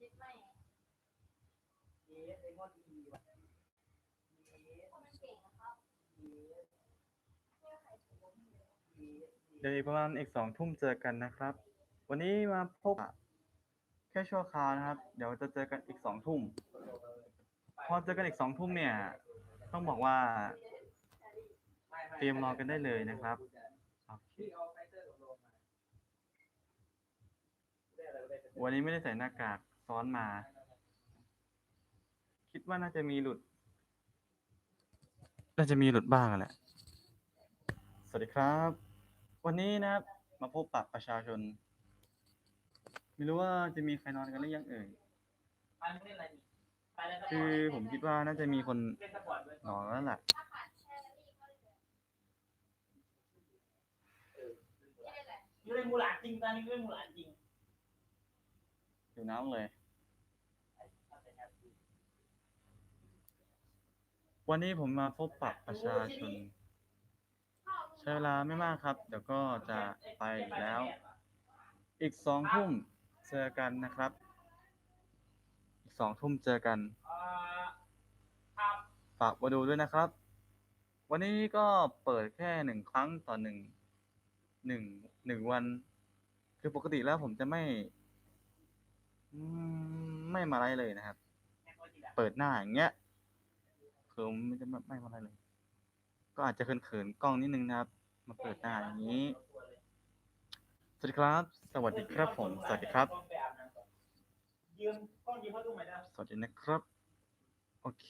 ยึดไม่เยสไอ้มอนดีว่ะเยสคนมันเก่งนะครับเยสไม่ว่าใครถูกผมเลยเยสเดี๋ยวอีกประมาณอีกสองทุ่มเจอกันนะครับ วันนี้มาพบแค่ชั่วคราวนะครับ เดี๋ยวจะเจอกันอีกสองทุ่ม พอเจอกันอีกสองทุ่มเนี่ย ต้องบอกว่า เตรียมรอกันได้เลยนะครับ โอเคพี่เอาไฟเตอร์กับโรมมาได้อะไรก็ได้ วันนี้ไม่ได้ใส่หน้ากากซ้อนมา คิดว่าน่าจะมีหลุด น่าจะมีหลุดบ้างแหละ สวัสดีครับ วันนี้นะครับ มาพบปะประชาชน ไม่รู้ว่าจะมีใครนอนกันหรือยังเอ่ย คือผมคิดว่าน่าจะมีคนนอนแล้วแหละถ้าขาดแช่นี่ก็เลยไม่ได้แหละยูเล่นมูหลานจริงตอนนี้ยูเล่นมูหลานจริง อยู่น้ำเลย วันนี้ผมมาพบปะประชาชนใช้เวลาไม่มากครับ เดี๋ยวก็จะไปแล้ว อีกสองทุ่มเจอกันนะครับ อีกสองทุ่มเจอกันฝากมาดูด้วยนะครับ วันนี้ก็เปิดแค่หนึ่งครั้งต่อหนึ่งหนึ่งหนึ่งวัน คือปกติแล้วผมจะไม่ ไม่มาไลฟ์เลยนะครับ เปิดหน้าอย่างเงี้ยคือไม่จะไม่มาไรเลย ก็อาจจะเขินๆกล้องนิดนึงนะครับ มาเปิดหน้าอย่างนี้ สวัสดีครับ สวัสดีครับผม สวัสดีครับ สวัสดีนะครับ โอเค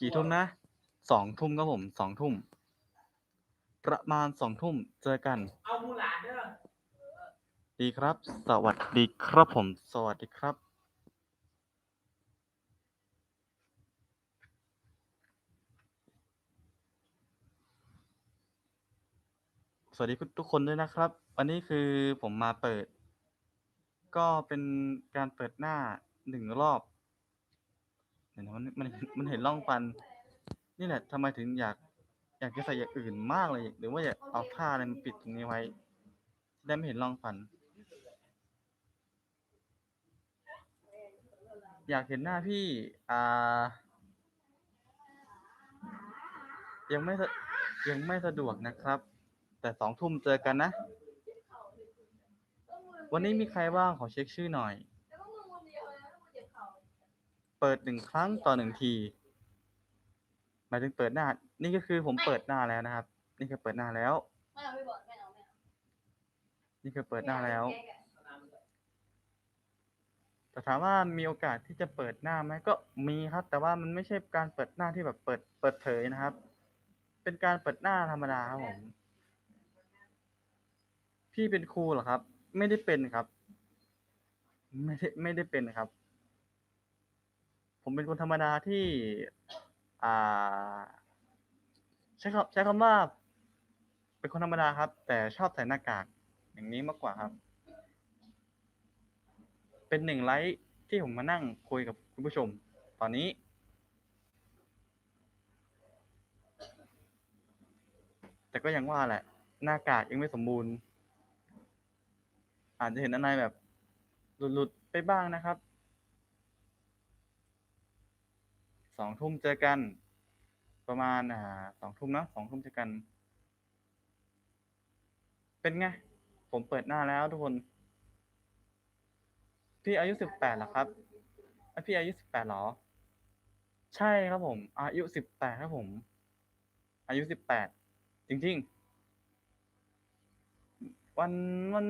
กี่ทุ่มนะ สองทุ่มครับผม สองทุ่ม ประมาณสองทุ่ม เจอกัน เอามูหลานเด้อ ดีครับ สวัสดีครับผม สวัสดีครับ สวัสดีทุกคนด้วยนะครับ วันนี้คือผมมาเปิด ก็เป็นการเปิดหน้าหนึ่งรอบเห็นไหมมันมันมันเห็นร่องฟัน นี่แหละทำไมถึงอยาก อยากจะใส่อย่างอื่นมากเลย หรือว่าอยากเอาผ้าอะไรมาปิดตรงนี้ไว้ได้ไม่เห็นร่องฟัน อยากเห็นหน้าพี่ อ่า ยังไม่สะยังไม่สะดวกนะครับ แต่สองทุ่มเจอกันนะ วันนี้มีใครบ้างขอเช็คชื่อหน่อย เปิดหนึ่งครั้งต่อหนึ่งทีหมายถึงเปิดหน้า นี่ก็คือผมเปิดหน้าแล้วนะครับ นี่คือเปิดหน้าแล้ว นี่คือเปิดหน้าแล้ว แต่ถามว่ามีโอกาสที่จะเปิดหน้าไหมก็มีครับ แต่ว่ามันไม่ใช่การเปิดหน้าที่แบบเปิดเปิดเผยนะครับ เป็นการเปิดหน้าธรรมดาครับผมพี่เป็นครูเหรอครับ ไม่ได้เป็นครับ ไม่ได้ไม่ได้เป็นครับ ผมเป็นคนธรรมดาที่ อ่า ใช้คำใช้คำว่า เป็นคนธรรมดาครับ แต่ชอบใส่หน้ากาก อย่างนี้มากกว่าครับ เป็นหนึ่งไลฟ์ที่ผมมานั่งคุยกับคุณผู้ชม ตอนนี้ แต่ก็ยังว่าแหละ หน้ากากยังไม่สมบูรณ์ อาจจะเห็นอะไรแบบ หลุดๆไปบ้างนะครับสองทุ่มเจอกัน ประมาณอ่าสองทุ่มนะสองทุ่มเจอกัน เป็นไง ผมเปิดหน้าแล้วทุกคน พี่อายุสิบแปดเหรอครับอ้ยพี่อายุสิบแปดหรอ ใช่ครับผม อายุสิบแปดครับผม อายุสิบแปดจริงๆ วันวัน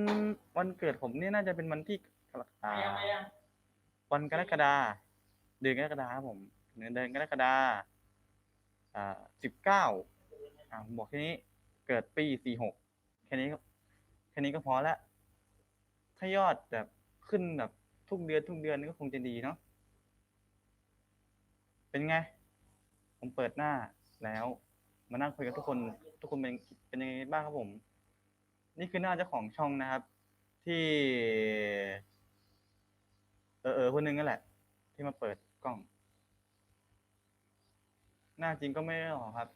วันเกิดผมเนี่ยน่าจะเป็นวันที่อ่าวันกรกฎาเดือนกรกฎาครับผมเดือนเดือนกรกฎาอ่าสิบเก้าอ่าผมบอกแค่นี้ เกิดปีสี่หกแค่นี้แค่นี้ก็พอละถ้ายอดแบบขึ้นแบบ ทุกเดือนทุกเดือนนี่ก็คงจะดีเนาะเป็นไง ผมเปิดหน้าแล้วมานั่งคุยกับทุกคน ทุกคนเป็นเป็นยังไงบ้างครับผม นี่คือหน้าเจ้าของช่องนะครับ ที่ เออเออคนหนึงนั่นแหละ ที่มาเปิดกล้อง หน้าจริงก็ไม่ได้หล่อครับ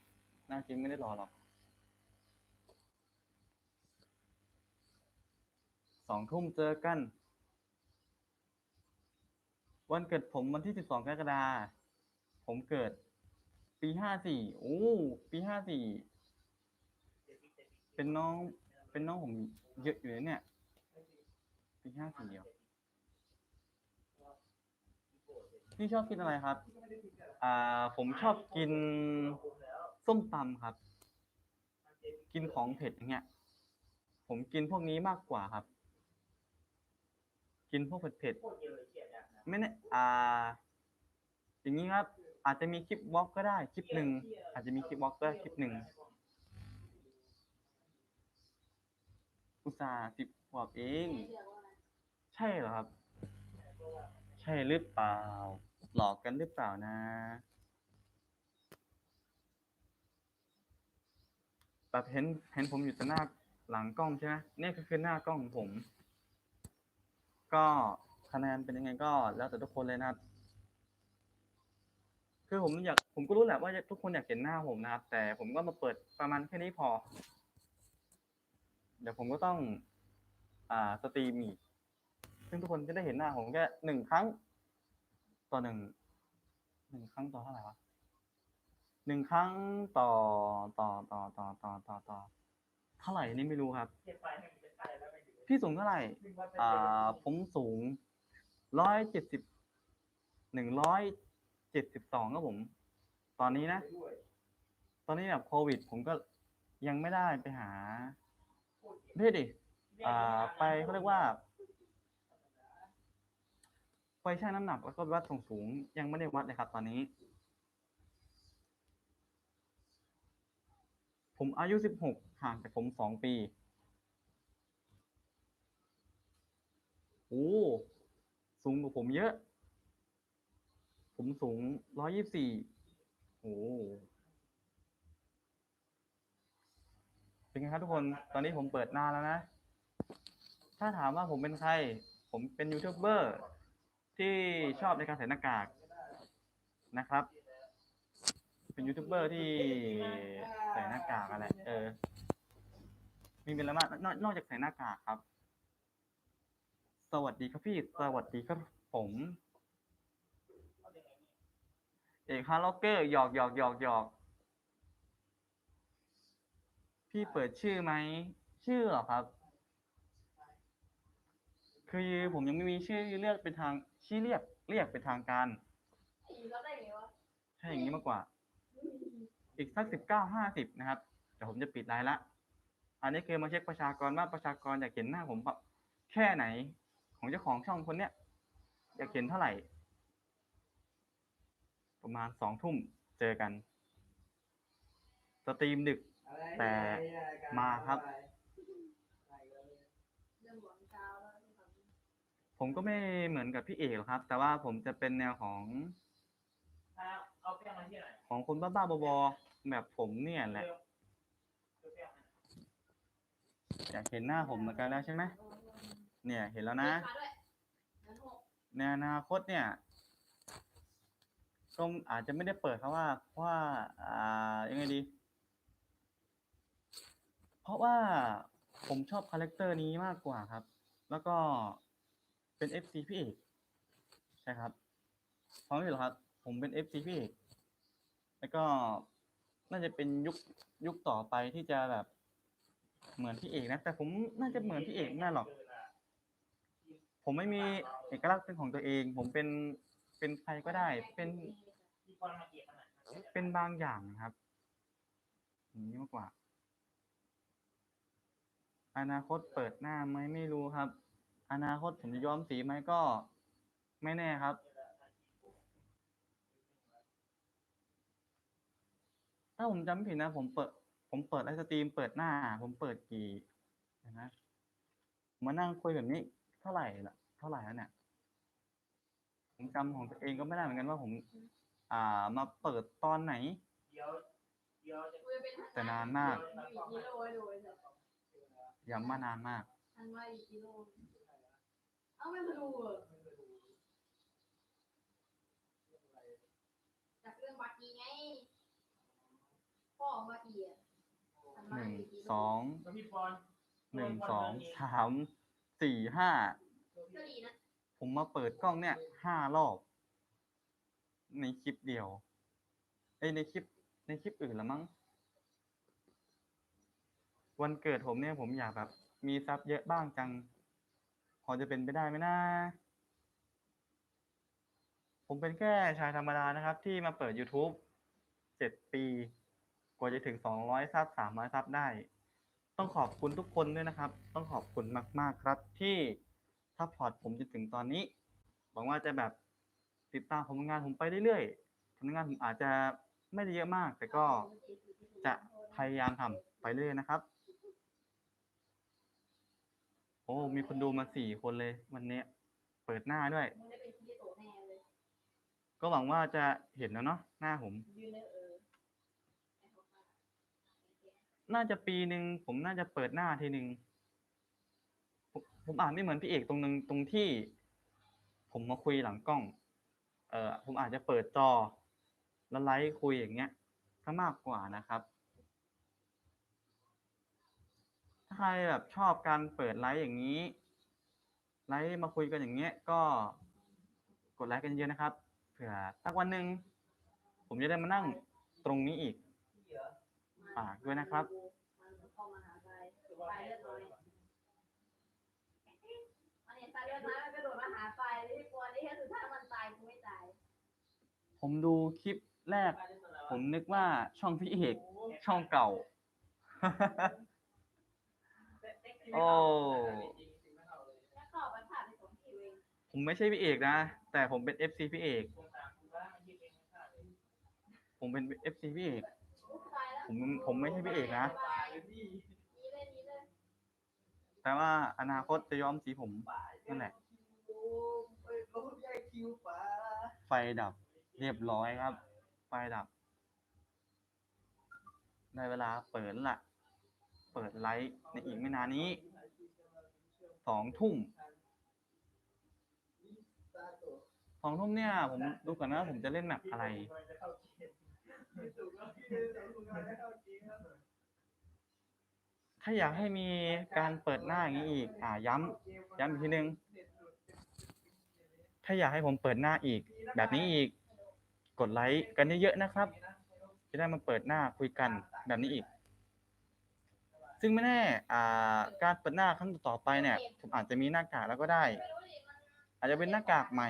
หน้าจริงไม่ได้หล่อหรอกสองทุ่มเจอกัน วันเกิดผมวันที่สิบสองกรกฎาคมผมเกิด ปีห้าสี่โอ้ปีห้าสี่เป็นน้อง เป็นน้องผมเยอะอยู่นะเนี่ย ปีห้าสี่เดียวพี่ชอบกินอะไรครับ อ่า ผมชอบกินส้มตำครับ กินของเผ็ดอย่างเงี้ย ผมกินพวกนี้มากกว่าครับ กินพวกเผ็ดๆ ไม่แน่อ่า อย่างนี้ครับ อาจจะมีคลิปวอล์กก็ได้คลิปหนึ่งอาจจะมีคลิปวอล์กก็ได้คลิปหนึ่งอุตส่าห์สิบขวบเอง ใช่เหรอครับ ใช่หรือเปล่า หลอกกันหรือเปล่านะแบบเห็นเห็นผมอยู่แต่หน้าหลังกล้องใช่ไหมนี่ก็คือหน้ากล้องของผม ก็ คะแนนเป็นยังไงก็แล้วแต่ทุกคนเลยนะครับ คือผมอยากผมก็รู้แหละว่าทุกคนอยากเห็นหน้าผมนะครับ แต่ผมก็มาเปิดประมาณแค่นี้พอ เดี๋ยวผมก็ต้อง อ่าสตรีมอีกซึ่งทุกคนจะได้เห็นหน้าผมแค่หนึ่งครั้ง ต่อหนึ่งหนึ่งครั้งต่อเท่าไหร่วะหนึ่งครั้งต่อต่อต่อต่อต่อต่อต่อเท่าไหร่นี่ไม่รู้ครับ พี่สูงเท่าไหร่อ่าผมสูง ร้อยเจ็ดสิบหนึ่งร้อยเจ็ดสิบสองครับผม ตอนนี้นะ ตอนนี้แบบโควิด ผมก็ยังไม่ได้ไปหาไม่ใช่ดิอ่า ไปเขาเรียกว่าไปชั่งน้ำหนักแล้วก็วัดส่วนสูงยังไม่ได้วัดเลยครับ ตอนนี้ ผมอายุสิบหกห่างจากผมสองปี โอ้ สูงกว่าผมเยอะ ผมสูงร้อยยี่สี่โอ้เป็นไงครับทุกคน ตอนนี้ผมเปิดหน้าแล้วนะ ถ้าถามว่าผมเป็นใคร ผมเป็นยูทูบเบอร์ที่ชอบในการใส่หน้ากากนะครับ เป็นยูทูบเบอร์ที่ใส่หน้ากากอะไร เออ มีเป็นอะไรมากนอกจากใส่หน้ากากครับ สวัสดีครับพี่ สวัสดีครับผม เอกฮาร์ล็อกเกอร์หยอกหยอกหยอกหยอก พี่เปิดชื่อไหม ชื่อเหรอครับ คือผมยังไม่มีชื่อเรียกเป็นทางชื่อเรียกเรียกเป็นทางการอีกแล้วได้ไงวะใช่อย่างนี้มากกว่า อีกสักสิบเก้าห้าสิบนะครับเดี๋ยวผมจะปิดไลน์ละ อันนี้คือมาเช็คประชากรว่าประชากรอยากเห็นหน้าผมแบบแค่ไหน ของเจ้าของช่องคนเนี้ยอยากเห็นเท่าไหร่ ประมาณสองทุ่มเจอกัน สตรีมดึก แต่มาครับ ผมก็ไม่เหมือนกับพี่เอกหรอกครับ แต่ว่าผมจะเป็นแนวของเอาแป้าที่ไหนของคนบ้าๆบอๆแบบผมเนี่ยแหละ อยากเห็นหน้าผมเหมือนกันแล้วใช่ไหม เนี่ยเห็นแล้วนะมาด้วยงั้นหกในอนาคตเนี่ยก็อาจจะไม่ได้เปิดเพราะว่าเพราะว่าอ่ายังไงดี เพราะว่าผมชอบคาแรคเตอร์นี้มากกว่าครับ แล้วก็เป็น FC พี่เอกใช่ครับเพราะไม่หรอกครับ ผมเป็น FC พี่เอกแล้วก็น่าจะเป็นยุคยุคต่อไปที่จะแบบ เหมือนพี่เอกนะ แต่ผมน่าจะเหมือนพี่เอกไม่ได้หรอก ผมไม่มีเอกลักษณ์เป็นของตัวเอง ผมเป็นเป็นใครก็ได้ เป็นเป็นบางอย่างนะครับอย่างนี้มากกว่า อนาคตเปิดหน้าไหมไม่รู้ครับ อนาคตผมจะย้อมสีไหมก็ไม่แน่ครับ ถ้าผมจำผิดนะ ผมเปิด ผมเปิดไลฟ์สตรีมเปิดหน้า ผมเปิดกี่นะมานั่งคุยแบบนี้ เท่าไหร่ละเท่าไหร่แล้วเนี่ยผมจำของตัวเองก็ไม่ได้เหมือนกันว่าผม อ่ามาเปิดตอนไหนเดี๋ยวเดี๋ยวจะกูจะเป็นแต่นานมากอีกกิโลไว้ดูไอ้สัสย้ำมานานมากอันว่าอีกกิโลเอ้าไม่มาดูเหรอจากเรื่องบากีไงพ่อของบากีอะอันหว่านึ่งอีกกิโลสองแล้วพี่ปอนหนึ่งสองสาม สี่ห้าผมมาเปิดกล้องเนี่ยห้ารอบ ในคลิปเดียวเอ้ในคลิป ในคลิปอื่นละมั้ง วันเกิดผมเนี่ยผมอยากแบบ มีซับเยอะบ้างจัง พอจะเป็นไปได้ไหมนะผมเป็นแค่ชายธรรมดานะครับ ที่มาเปิด YouTube เจ็ดปี กว่าจะถึงสองร้อยซับสามร้อยซับได้ ต้องขอบคุณทุกคนด้วยนะครับ ต้องขอบคุณมาก ๆ ครับ ที่ซัพพอร์ตผมจนถึงตอนนี้หวังว่าจะแบบติดตามผลงานผมไปเรื่อยๆผลงานผมอาจจะไม่ได้เยอะมาก แต่ก็จะพยายามทำไปเรื่อยนะครับ โอ้มีคนดูมาสี่คนเลย วันนี้เปิดหน้าด้วย ก็หวังว่าจะเห็นแล้วเนาะหน้าผม ยื น่าจะปีหนึ่งผมน่าจะเปิดหน้าทีหนึ่งผมผมอ่านไม่เหมือนพี่เอกตรงนึงตรงที่ ผมมาคุยหลังกล้อง เออผมอาจจะเปิดจอ แล้วไลฟ์คุยอย่างเงี้ยก็มากกว่านะครับ ถ้าใครแบบชอบการเปิดไลฟ์อย่างนี้ ไลฟ์มาคุยกันอย่างเงี้ย ก็กดไลค์กันเยอะนะครับ เผื่อสักวันหนึ่งผมจะได้มานั่งตรงนี้อีกฝากด้วยนะครับ มันเข้ามาหาไป ไปเลือดน้อยมันเห็นตาเลือดน้อยมันกระโดดมาหาไปเลยที่กลัวนี่ก็คือถ้ามันตายกูไม่ตายผมดูคลิปแรก ผมนึกว่าช่องพี่เอกช่องเก่า โอ้ผมไม่ใช่พี่เอกนะ แต่ผมเป็น FC พี่เอก ผมเป็น FC พี่เอก ผมผมไม่ใช่พี่เอกนะ แต่ว่าอนาคตจะย้อมสีผมนั่นแหละ ไฟดับ เรียบร้อยครับ ไฟดับ ได้เวลาเปิดละ เปิดไลฟ์ในอีกไม่นานนี้ สองทุ่ม สองทุ่มเนี่ย ผมดูก่อนนะผมจะเล่นแบบอะไร ถ้าอยากให้มีการเปิดหน้าอย่างนี้อีก อ่าย้ำย้ำอีกทีนึง ถ้าอยากให้ผมเปิดหน้าอีก แบบนี้อีก กดไลค์กันเยอะๆนะครับ จะได้มาเปิดหน้าคุยกันแบบนี้อีก ซึ่งไม่แน่อ่าการเปิดหน้าครั้งต่อไปเนี่ย ผมอาจจะมีหน้ากากแล้วก็ได้ อาจจะเป็นหน้ากากใหม่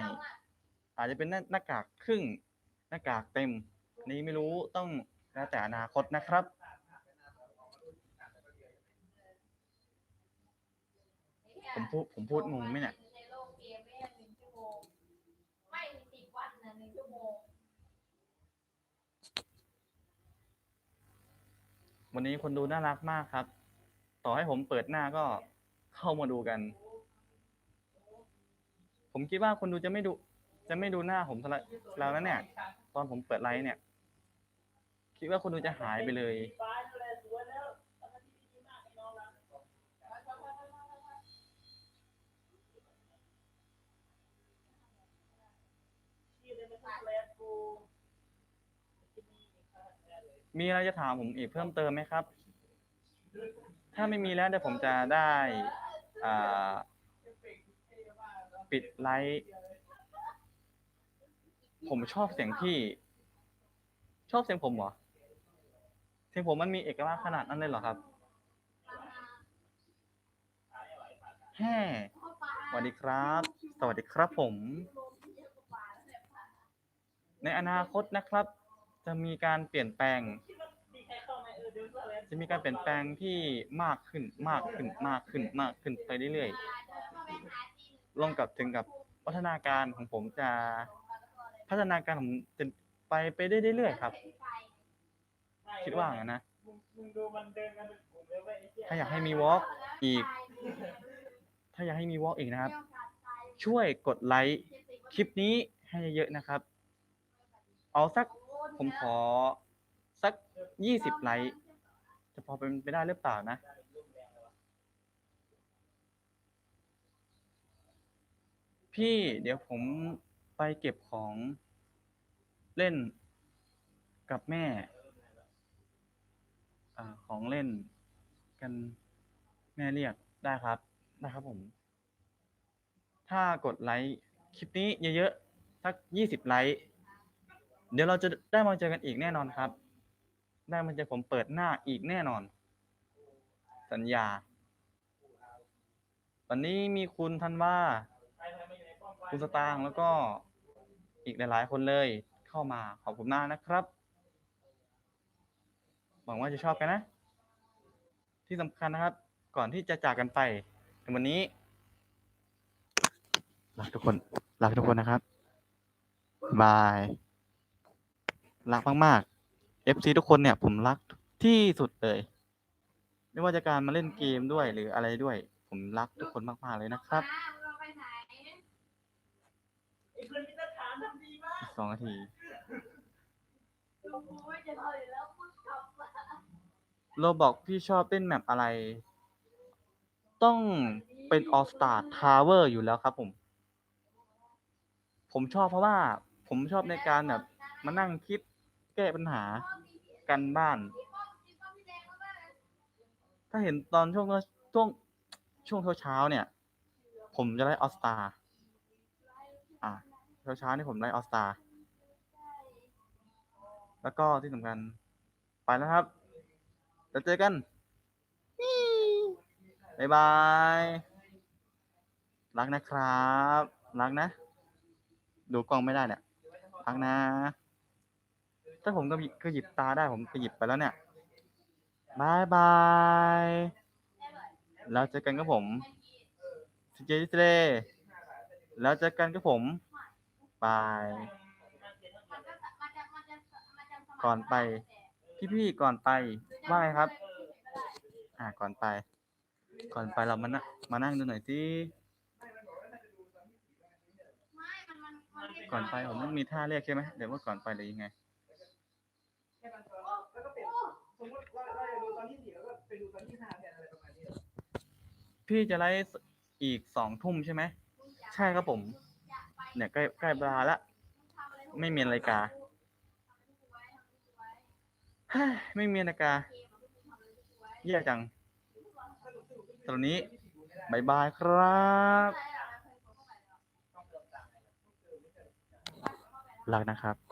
อาจจะเป็นหน้าหน้ากากครึ่ง หน้ากากเต็มนนี้ไม่รู้ต้องแล้วแต่อนาคตนะครับ ผมพูดผมพูดงงไหมเนี่ยในโลกเกมไม่หนึ่งชั่วโมงไม่สิบวันนะหนึ่งชั่วโมงวันนี้คนดูน่ารักมากครับ ต่อให้ผมเปิดหน้าก็เข้ามาดูกัน ผมคิดว่าคนดูจะไม่ดู จะไม่ดูหน้าผมเท่าไหร่แล้วนะเนี่ย ตอนผมเปิดไลฟ์เนี่ย คิดว่าคนดูจะหายไปเลย มีอะไรจะถามผมอีกเพิ่มเติมไหมครับ ถ้าไม่มีแล้วเดี๋ยวผมจะได้อ่าปิดไลฟ์ผมชอบเสียงพี่ ชอบเสียงผมเหรอเสียงผมมันมีเอกลักษณ์ขนาดนั้นเลยเหรอครับแฮ่สวัสดีครับ สวัสดีครับผม ในอนาคตนะครับ จะมีการเปลี่ยนแปลง จะมีการเปลี่ยนแปลงที่มากขึ้นมากขึ้นมากขึ้นมากขึ้นไปเรื่อยๆลงกับถึงกับพัฒนาการของผมจะพัฒนาการของผมจะไปไปได้เรื่อยๆครับ คิดว่างนะถ้าอยากให้มีวอล์กอีก ถ้าอยากให้มีวอล์กอีกนะครับ ช่วยกดไลค์คลิปนี้ให้เยอะๆนะครับ เอาสัก ผมขอสักยี่สิบไลค์ จะพอเป็นไปได้หรือเปล่านะ พี่เดี๋ยวผมไปเก็บของเล่นกับแม่อของเล่นกันแม่เรียกได้ครับได้ครับผม ถ้ากดไลค์คลิปนี้เยอะๆสักยี่สิบไลค์ เดี๋ยวเราจะได้มาเจอกันอีกแน่นอนครับ ได้มาเจอผมเปิดหน้าอีกแน่นอน สัญญาวันนี้มีคุณทันว่า คุณสตางค์แล้วก็อีกหลายๆ คนเลยเข้ามาขอบคุณมากนะครับหวังว่าจะชอบกันนะ ที่สำคัญนะครับ ก่อนที่จะจากกันไปในวันนี้รักทุกคนรักทุกคนนะครับบาย รักมากๆ FC ทุกคนเนี่ยผมรักที่สุดเลย ไม่ว่าจะการมาเล่นเกมด้วยหรืออะไรด้วย ผมรักทุกคนมากๆเลยนะครับเราไปไหนไอ้เพื่อนมิตรฐานทำดีมากสองนาทีดูไม่จะถอยแล้วมึงกลับมาโรบอกพี่ชอบเล่นแมปอะไร ต้องเป็น All Star Tower อยู่แล้วครับผม ผมชอบเพราะว่าผมชอบในการแบบมานั่งคิด แก้ปัญหากันบ้าน ถ้าเห็นตอนช่วงช่วงช่วงเช้าเนี่ย ผมจะได้ออสตาอะเช้าเช้านี่ผมได้ออสตาแล้วก็ที่สำคัญไปแล้วครับแล้วเจอกันบ๊ายบาย รักนะครับ รักนะ ดูกล้องไม่ได้เนี่ยรักนะ ถ้าผมก็หยิบก็หยิบตาได้ผมก็หยิบไปแล้วเนี่ยบายบาย แล้วเจอกันกับผมซีเจสเรแล้วเจอกันกับผมบาย ก่อนไป พี่ๆก่อนไป ว่าไงครับ อ่า ก่อนไป ก่อนไปเรามานั่งมานั่งดูหน่อยสิก่อนไปผมต้องมีท่าเรียกใช่ไหมเดี๋ยวว่าก่อนไปหรือยังไง แค่บางตอนแล้วก็เปลี่ยนส มมติเราเราอยากดูตอนที่สี่แล้วก็ไปดูตอนที่ห้าแทนอะไรประมาณนี้พี่จะไลฟ์อีกสองทุ่มใช่ไหม ใช่ครับผม เนี่ยใกล้ใกล้เวลาละ ไม่มีนาฬิกาเฮ้ยไม่มีนาฬิกาแย่จังตอนนี้บายบายครับรักนะครับ